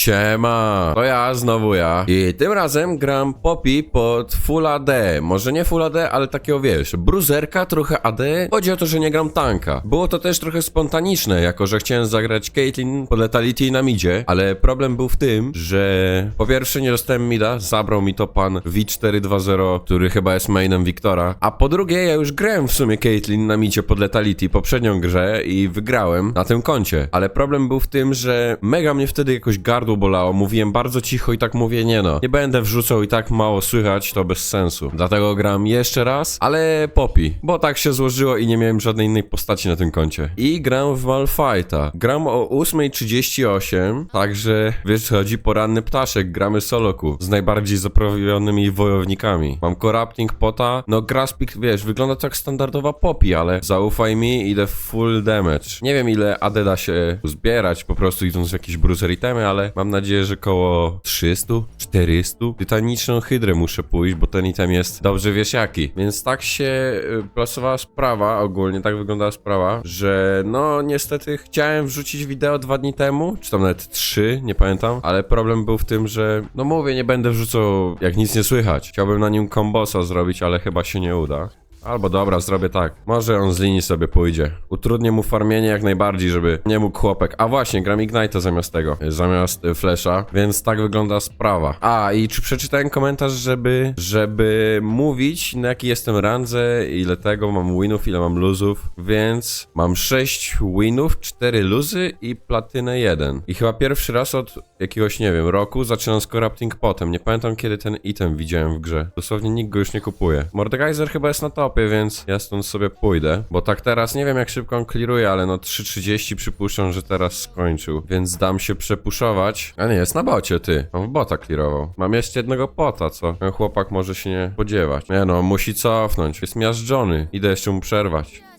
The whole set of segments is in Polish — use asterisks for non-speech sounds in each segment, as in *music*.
Siema, to ja, znowu ja. I tym razem gram Poppy pod Full AD. Może nie Full AD, ale takiego wiesz, bruzerka, trochę AD. Chodzi o to, że nie gram tanka. Było to też trochę spontaniczne, jako że chciałem zagrać Caitlyn pod Letality na midzie, ale problem był w tym, że po pierwsze nie dostałem mida, zabrał mi to pan V420, który chyba jest mainem Wiktora, a po drugie ja już grałem w sumie Caitlyn na midzie pod Letality poprzednią grze i wygrałem na tym koncie, ale problem był w tym, że mega mnie wtedy jakoś gardło bolało, mówiłem bardzo cicho i tak mówię, nie no, nie będę wrzucał i tak mało słychać, to bez sensu. Dlatego gram jeszcze raz, ale Poppy, bo tak się złożyło i nie miałem żadnej innej postaci na tym koncie. I gram w Malfighta. Gram o 8.38, także wiesz, chodzi poranny ptaszek, gramy soloku z najbardziej zaprawionymi wojownikami. Mam Corrupting Pota, no Graspik, wiesz, wygląda to jak standardowa Poppy, ale zaufaj mi, idę full damage. Nie wiem ile AD da się zbierać, po prostu idąc w jakieś bruiser itemy, ale mam nadzieję, że koło 300, 400. Tytaniczną hydrę muszę pójść, bo ten item jest dobrze wiesz jaki. Więc tak się y, plasowała sprawa, ogólnie tak wyglądała sprawa, że no niestety chciałem wrzucić wideo dwa dni temu, czy tam nawet trzy, nie pamiętam, ale problem był w tym, że no mówię, nie będę wrzucał jak nic nie słychać. Chciałbym na nim kombosa zrobić, ale chyba się nie uda. Albo dobra, zrobię tak. Może on z linii sobie pójdzie. Utrudnię mu farmienie jak najbardziej, żeby nie mógł chłopek. A właśnie, gram Ignite zamiast tego, zamiast y, Flesza, więc tak wygląda sprawa. A, i czy przeczytałem komentarz, żeby, żeby mówić na jaki jestem randze, ile tego, mam winów, ile mam luzów, więc mam 6 winów, 4 luzy i platynę 1. I chyba pierwszy raz od jakiegoś, nie wiem, roku zaczynam z Corrupting Potem. Nie pamiętam kiedy ten item widziałem w grze. Dosłownie nikt go już nie kupuje. Mordekaiser chyba jest na więc ja stąd sobie pójdę. Bo tak teraz nie wiem jak szybko on clearuje, ale no 3.30 przypuszczam, że teraz skończył. Więc dam się przepuszować. A nie, jest na bocie, ty. On w bota clearował. Mam jeszcze jednego pota, co? Ten chłopak może się nie spodziewać. Nie no, musi cofnąć. Jest miażdżony. Idę jeszcze mu przerwać.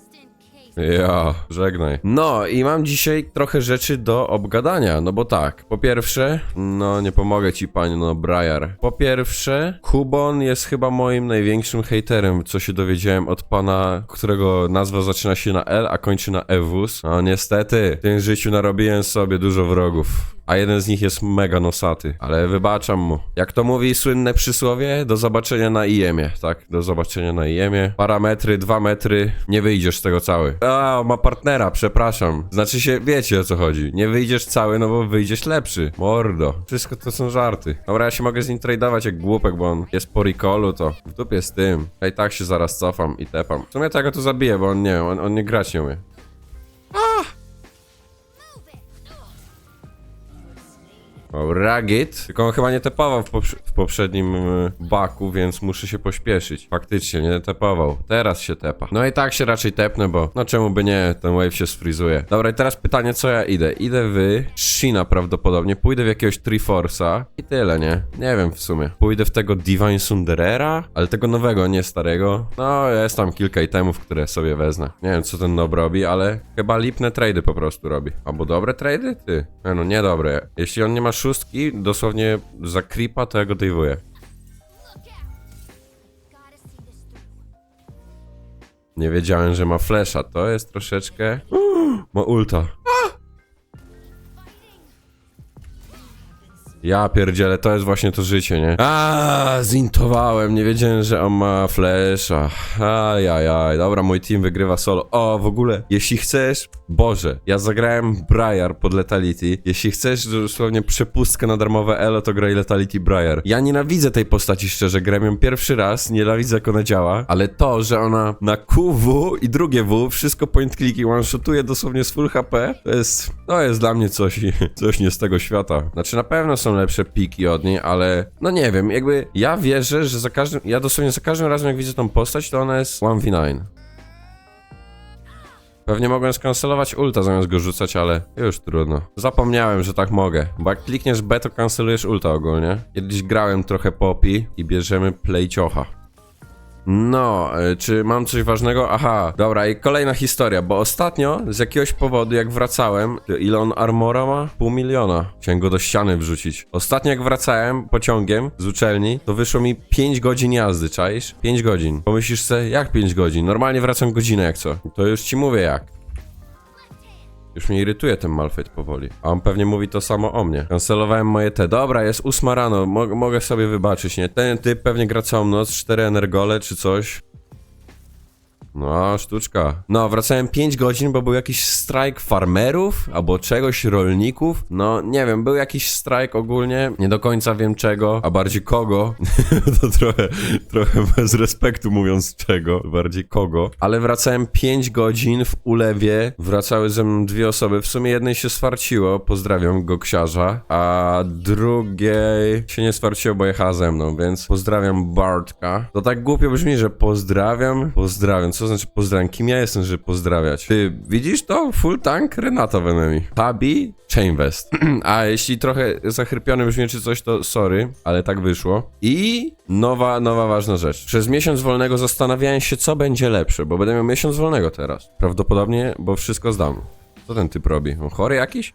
Ja, żegnaj. No i mam dzisiaj trochę rzeczy do obgadania, no bo tak, po pierwsze, no nie pomogę ci panie, no Briar. Po pierwsze, Kubon jest chyba moim największym hejterem, co się dowiedziałem od pana, którego nazwa zaczyna się na L, a kończy na Ewus. No niestety, w tym życiu narobiłem sobie dużo wrogów. A jeden z nich jest mega nosaty, ale wybaczam mu. Jak to mówi słynne przysłowie, do zobaczenia na IEM-ie, tak? Do zobaczenia na IEM-ie. Parametry, dwa metry, nie wyjdziesz z tego cały. A, ma partnera, przepraszam. Znaczy się, wiecie o co chodzi. Nie wyjdziesz cały, no bo wyjdziesz lepszy. Mordo. Wszystko to są żarty. Dobra, ja się mogę z nim tradeować jak głupek, bo on jest po recallu, to w dupie z tym. Ja i tak się zaraz cofam i tepam. W sumie to ja go tu zabiję, bo on nie on, on nie grać nie umie. Ragit. Tylko on chyba nie tepował w, w poprzednim y, baku, więc muszę się pośpieszyć. Faktycznie, nie tepował. Teraz się tepa. No i tak się raczej tepnę, bo no czemu by nie, ten wave się sfrizuje. Dobra, i teraz pytanie, co ja idę? Idę w Shina prawdopodobnie, pójdę w jakiegoś Triforce'a i tyle, nie? Nie wiem w sumie. Pójdę w tego Divine Sunderera, ale tego nowego, nie starego. No, jest tam kilka itemów, które sobie wezmę. Nie wiem, co ten nob robi, ale chyba lipne trady po prostu robi. Albo dobre trady? Ty. Nie, no niedobre. Jeśli on nie ma szóstki, dosłownie za creepa, to ja go dejwuję. Nie wiedziałem, że ma flesza. To jest troszeczkę... *gasps* Ma ulta. Ja pierdzielę, to jest właśnie to życie, nie? A, zintowałem, nie wiedziałem, że on ma flesza. Ajajaj, dobra, mój team wygrywa solo. O, w ogóle, jeśli chcesz, Boże, ja zagrałem Briar pod Letality. Jeśli chcesz dosłownie przepustkę na darmowe elo, to graj Letality Briar. Ja nienawidzę tej postaci, szczerze, gram ją pierwszy raz, nienawidzę jak ona działa, ale to, że ona na QW i drugie W, wszystko point clicky one-shotuje dosłownie z full HP, to jest, to jest dla mnie coś, *laughs* coś nie z tego świata. Znaczy, na pewno są lepsze piki od niej, ale no nie wiem, jakby ja wierzę, że za każdym, ja dosłownie za każdym razem jak widzę tą postać, to ona jest 1v9. Pewnie mogłem skancelować ulta zamiast go rzucać, ale już trudno. Zapomniałem, że tak mogę, bo jak klikniesz B, to kancelujesz ulta ogólnie. Kiedyś grałem trochę popi i bierzemy playciocha. No, y, czy mam coś ważnego? Aha, dobra, i kolejna historia, bo ostatnio z jakiegoś powodu, jak wracałem, ile on armora ma? Pół miliona. Chciałem go do ściany wrzucić. Ostatnio jak wracałem pociągiem z uczelni, to wyszło mi 5 godzin jazdy, czaisz? 5 godzin. Pomyślisz sobie, jak 5 godzin? Normalnie wracam godzinę jak co. To już ci mówię jak. Już mnie irytuje ten Malphite powoli. A on pewnie mówi to samo o mnie. Kancelowałem moje te. Dobra, jest ósma rano, mo mogę sobie wybaczyć, nie? Ten typ pewnie gra całą noc, cztery energole czy coś. No, sztuczka. No, wracałem 5 godzin, bo był jakiś strajk farmerów albo czegoś, rolników. No, nie wiem, był jakiś strajk ogólnie. Nie do końca wiem czego, a bardziej kogo. *laughs* to trochę, trochę bez respektu mówiąc czego, bardziej kogo. Ale wracałem 5 godzin w ulewie. Wracały ze mną dwie osoby. W sumie jednej się swarciło, pozdrawiam go ksiarza, a drugiej się nie swarciło, bo jechała ze mną, więc pozdrawiam Bartka. To tak głupio brzmi, że pozdrawiam, pozdrawiam. Co znaczy pozdrawiam? Kim ja jestem, żeby pozdrawiać? Ty widzisz to? Full tank Renata w enemy. Tabi Chainvest. *clears throat* A jeśli trochę zachrypiony brzmi czy coś, to sorry, ale tak wyszło. I nowa, nowa ważna rzecz. Przez miesiąc wolnego zastanawiałem się, co będzie lepsze, bo będę miał miesiąc wolnego teraz. Prawdopodobnie, bo wszystko zdam. Co ten typ robi? On chory jakiś?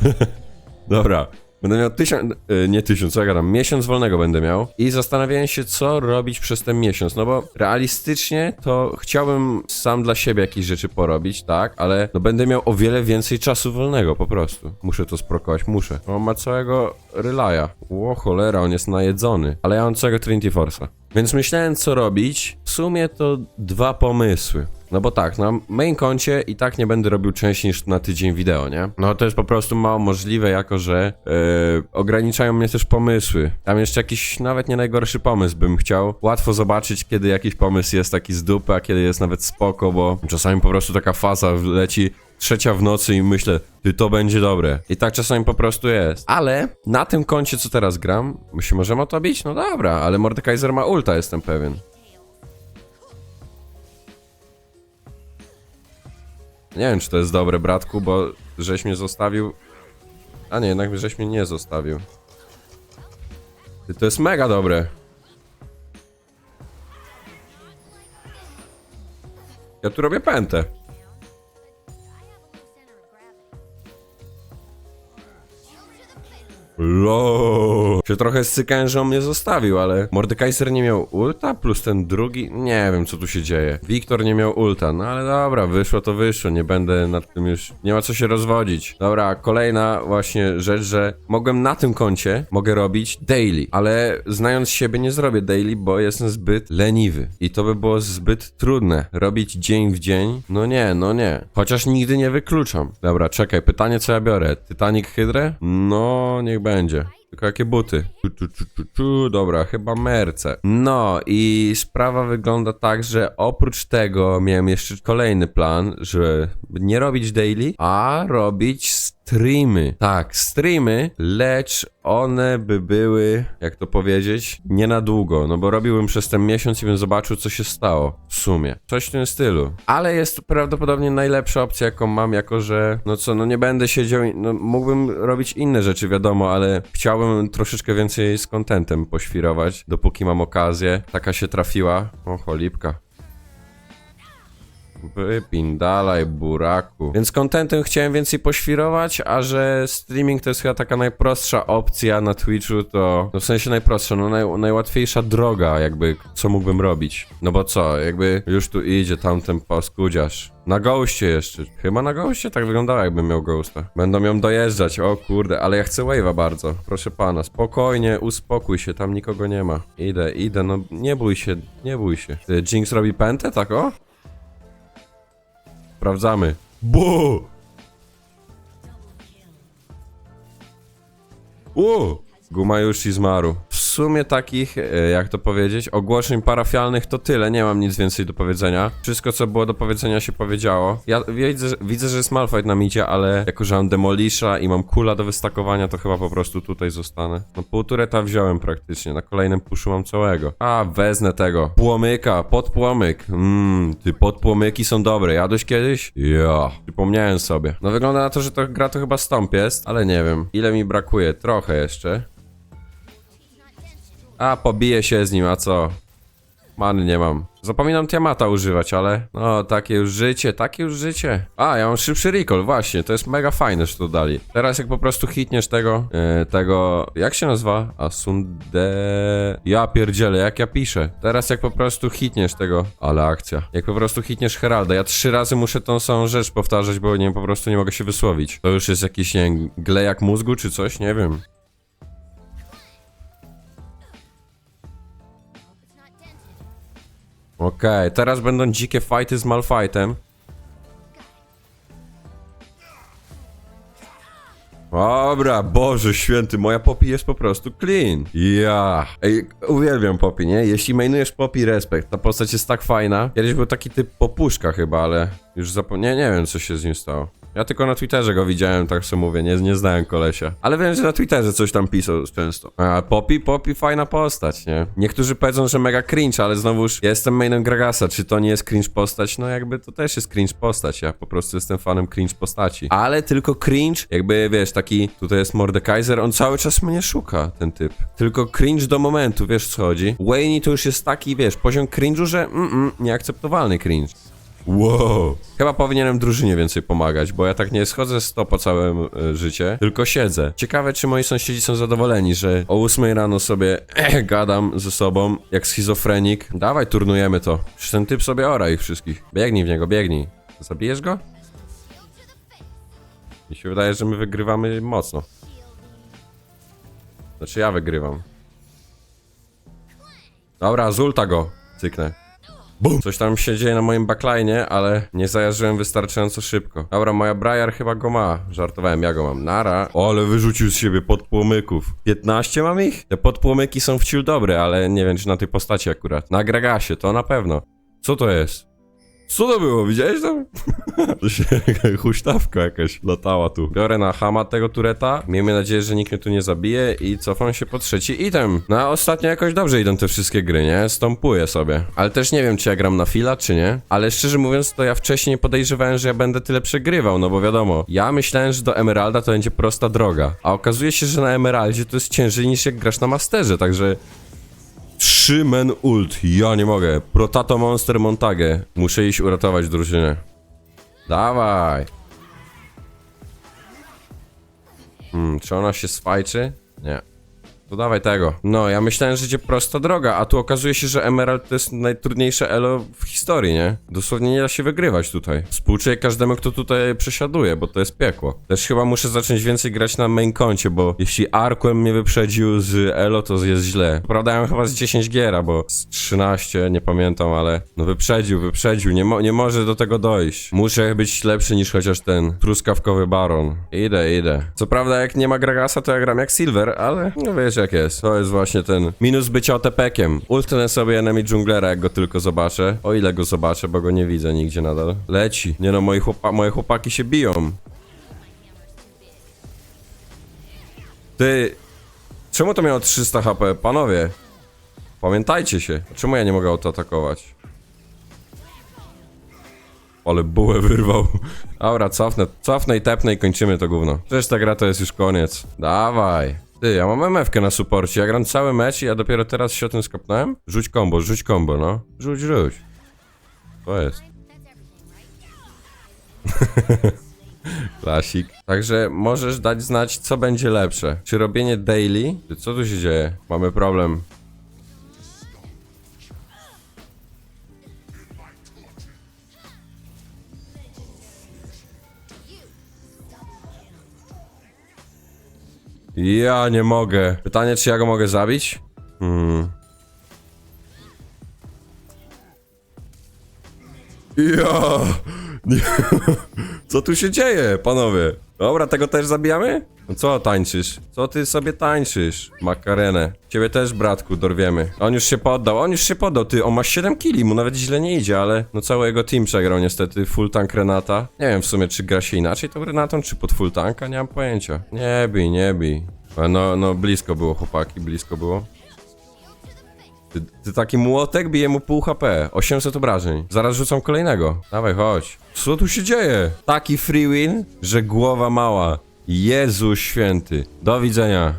*laughs* Dobra. Będę miał tysiąc, y, nie tysiąc, co ja gadam, miesiąc wolnego będę miał i zastanawiałem się, co robić przez ten miesiąc, no bo realistycznie to chciałbym sam dla siebie jakieś rzeczy porobić, tak, ale no będę miał o wiele więcej czasu wolnego po prostu. Muszę to sprokować, muszę. On ma całego Relaya. Ło cholera, on jest najedzony, ale ja mam całego Trinity Force'a. Więc myślałem, co robić. W sumie to dwa pomysły. No bo tak, na main koncie i tak nie będę robił częściej niż na tydzień wideo, nie? No to jest po prostu mało możliwe, jako że yy, ograniczają mnie też pomysły. Tam jeszcze jakiś nawet nie najgorszy pomysł bym chciał. Łatwo zobaczyć, kiedy jakiś pomysł jest taki z dupy, a kiedy jest nawet spoko, bo czasami po prostu taka faza leci trzecia w nocy i myślę, ty to będzie dobre. I tak czasami po prostu jest. Ale na tym koncie, co teraz gram, my się możemy o to bić? No dobra, ale Mordekaiser ma ulta, jestem pewien. Nie wiem, czy to jest dobre, bratku, bo żeś mnie zostawił. A nie, jednak żeś mnie nie zostawił. To jest mega dobre. Ja tu robię pętę. Lo. Się trochę stykałem, że on mnie zostawił, ale Mordekaiser nie miał ulta, plus ten drugi, nie wiem co tu się dzieje. Wiktor nie miał ulta, no ale dobra, wyszło to wyszło, nie będę nad tym już, nie ma co się rozwodzić. Dobra, kolejna właśnie rzecz, że mogłem na tym koncie, mogę robić daily, ale znając siebie nie zrobię daily, bo jestem zbyt leniwy i to by było zbyt trudne. Robić dzień w dzień, no nie, no nie. Chociaż nigdy nie wykluczam. Dobra, czekaj, pytanie co ja biorę? Titanic Hydrę? No, niech będzie. Tylko jakie buty? Tu, tu, tu, tu, tu. Dobra, chyba merce. No i sprawa wygląda tak, że oprócz tego miałem jeszcze kolejny plan, że nie robić daily, a robić streamy. Tak, streamy, lecz one by były, jak to powiedzieć, nie na długo, no bo robiłbym przez ten miesiąc i bym zobaczył, co się stało w sumie. Coś w tym stylu. Ale jest to prawdopodobnie najlepsza opcja, jaką mam, jako że, no co, no nie będę siedział, no mógłbym robić inne rzeczy, wiadomo, ale chciałbym troszeczkę więcej z contentem poświrować, dopóki mam okazję. Taka się trafiła. O, cholipka. Wypindalaj, buraku. Więc contentem chciałem więcej poświrować, a że streaming to jest chyba taka najprostsza opcja na Twitchu, to no w sensie najprostsza, no naj, najłatwiejsza droga, jakby co mógłbym robić. No bo co, jakby już tu idzie tamten paskudziarz. Na goście jeszcze. Chyba na goście tak wyglądało, jakbym miał ghosta. Będą ją dojeżdżać, o kurde, ale ja chcę wave'a bardzo. Proszę pana, spokojnie, uspokój się, tam nikogo nie ma. Idę, idę, no nie bój się, nie bój się. Jinx robi pętę, tak o? Sprawdzamy. Bu! U! Guma już i zmarł. Sumie takich, e, jak to powiedzieć, ogłoszeń parafialnych to tyle, nie mam nic więcej do powiedzenia. Wszystko, co było do powiedzenia się powiedziało. Ja widzę, że- widzę że jest Malfight na micie, ale jako, że mam Demolisha i mam kula do wystakowania, to chyba po prostu tutaj zostanę. No pół tureta wziąłem praktycznie, na kolejnym puszu mam całego. A, wezmę tego. Płomyka, podpłomyk. Mmm, ty podpłomyki są dobre, jadłeś kiedyś? Ja, przypomniałem sobie. No wygląda na to, że to gra to chyba stąp jest, ale nie wiem. Ile mi brakuje? Trochę jeszcze. A, pobiję się z nim, a co? Many nie mam. Zapominam Tiamata używać, ale no takie już życie, takie już życie. A, ja mam szybszy recall, właśnie, to jest mega fajne, że to dali. Teraz jak po prostu hitniesz tego, e, tego, jak się nazywa? Asunde... Ja pierdzielę, jak ja piszę. Teraz jak po prostu hitniesz tego, ale akcja. Jak po prostu hitniesz Heralda, ja trzy razy muszę tą samą rzecz powtarzać, bo nie, po prostu nie mogę się wysłowić. To już jest jakiś, nie wiem, glejak mózgu czy coś, nie wiem. Okej, teraz będą dzikie fighty z Malfightem. Dobra, Boże święty, moja Poppy jest po prostu clean. Ja. Ej, uwielbiam Poppy, nie? Jeśli mainujesz Poppy, respekt. Ta postać jest tak fajna. Kiedyś był taki typ popuszka chyba, ale już zapomniałem, nie wiem co się z nim stało. Ja tylko na Twitterze go widziałem, tak sobie mówię, nie, nie znałem kolesia. Ale wiem, że na Twitterze coś tam pisał często. A Poppy, Poppy, fajna postać, nie? Niektórzy powiedzą, że mega cringe, ale znowuż jestem mainem Gragasa, czy to nie jest cringe postać? No jakby to też jest cringe postać, ja po prostu jestem fanem cringe postaci. Ale tylko cringe, jakby wiesz, taki, tutaj jest Mordekaiser, on cały czas mnie szuka, ten typ. Tylko cringe do momentu, wiesz co chodzi? Wayne to już jest taki, wiesz, poziom cringe'u, że mm, mm, nieakceptowalny cringe. Wow. Chyba powinienem drużynie więcej pomagać, bo ja tak nie schodzę z to po całe y, życie, tylko siedzę. Ciekawe, czy moi sąsiedzi są zadowoleni, że o 8 rano sobie *clears throat* gadam ze sobą jak schizofrenik. Dawaj, turnujemy to. Przecież ten typ sobie ora ich wszystkich. Biegnij w niego, biegnij. Zabijesz go? Mi się wydaje, że my wygrywamy mocno. Znaczy ja wygrywam. Dobra, zulta go. Cyknę. Bum. Coś tam się dzieje na moim backline, ale nie zajarzyłem wystarczająco szybko. Dobra, moja Briar chyba go ma. Żartowałem, ja go mam. Nara. O, ale wyrzucił z siebie podpłomyków. 15 mam ich? Te podpłomyki są wciul dobre, ale nie wiem, czy na tej postaci akurat. Na Gragasie, to na pewno. Co to jest? Co to było? Widziałeś to? to się huśtawka jakaś latała tu. Biorę na hama tego tureta. Miejmy nadzieję, że nikt mnie tu nie zabije i cofam się po trzeci item. No a ostatnio jakoś dobrze idą te wszystkie gry, nie? Stąpuję sobie. Ale też nie wiem, czy ja gram na fila, czy nie. Ale szczerze mówiąc, to ja wcześniej podejrzewałem, że ja będę tyle przegrywał, no bo wiadomo. Ja myślałem, że do Emeralda to będzie prosta droga. A okazuje się, że na Emeraldzie to jest ciężej niż jak grasz na Masterze, także... 3 men ult, ja nie mogę. Protato Monster Montage. Muszę iść uratować drużynę. Dawaj. Hmm, czy ona się swajczy? Nie. To dawaj tego. No, ja myślałem, że będzie prosta droga, a tu okazuje się, że Emerald to jest najtrudniejsze elo w historii, nie? Dosłownie nie da się wygrywać tutaj. Współczuję każdemu, kto tutaj przesiaduje, bo to jest piekło. Też chyba muszę zacząć więcej grać na main koncie, bo jeśli Arquem mnie wyprzedził z elo, to jest źle. Prawda, ja chyba z 10 giera, bo z 13, nie pamiętam, ale no wyprzedził, wyprzedził, nie, mo nie może do tego dojść. Muszę być lepszy niż chociaż ten truskawkowy baron. Idę, idę. Co prawda, jak nie ma Gragasa, to ja gram jak Silver, ale no wiesz jak jest. To jest właśnie ten minus bycia OTP-kiem. Ultnę sobie enemy dżunglera, jak go tylko zobaczę. O ile go zobaczę, bo go nie widzę nigdzie nadal. Leci. Nie no, moi chłopa moje chłopaki się biją. Ty... Czemu to miało 300 HP? Panowie. Pamiętajcie się. Czemu ja nie mogę autoatakować? Ale bułę wyrwał. Dobra, cofnę, cofnę i tepnę i kończymy to gówno. Przecież ta gra to jest już koniec. Dawaj. Ty, ja mam MF-kę na suporcie, ja gram cały mecz i ja dopiero teraz się o tym skopnąłem? Rzuć combo, rzuć combo, no. Rzuć, rzuć. To jest. *laughs* Klasik. Także możesz dać znać, co będzie lepsze. Czy robienie daily? Ty, Co tu się dzieje? Mamy problem. Ja nie mogę. Pytanie, czy ja go mogę zabić? Hmm. Ja! Nie. *laughs* Co tu się dzieje, panowie? Dobra, tego też zabijamy? No co tańczysz? Co ty sobie tańczysz? Makarenę. Ciebie też, bratku, dorwiemy. On już się poddał, on już się poddał, ty, on ma 7 killi, mu nawet źle nie idzie, ale no cały jego team przegrał niestety, full tank Renata. Nie wiem w sumie, czy gra się inaczej tą Renatą, czy pod full tanka, nie mam pojęcia. Nie bij, nie bij. No, no, blisko było, chłopaki, blisko było. Ty, ty taki młotek bije mu pół HP, 800 obrażeń. Zaraz rzucam kolejnego. Dawaj, chodź. Co tu się dzieje? Taki free win, że głowa mała. Jezu święty. Do widzenia.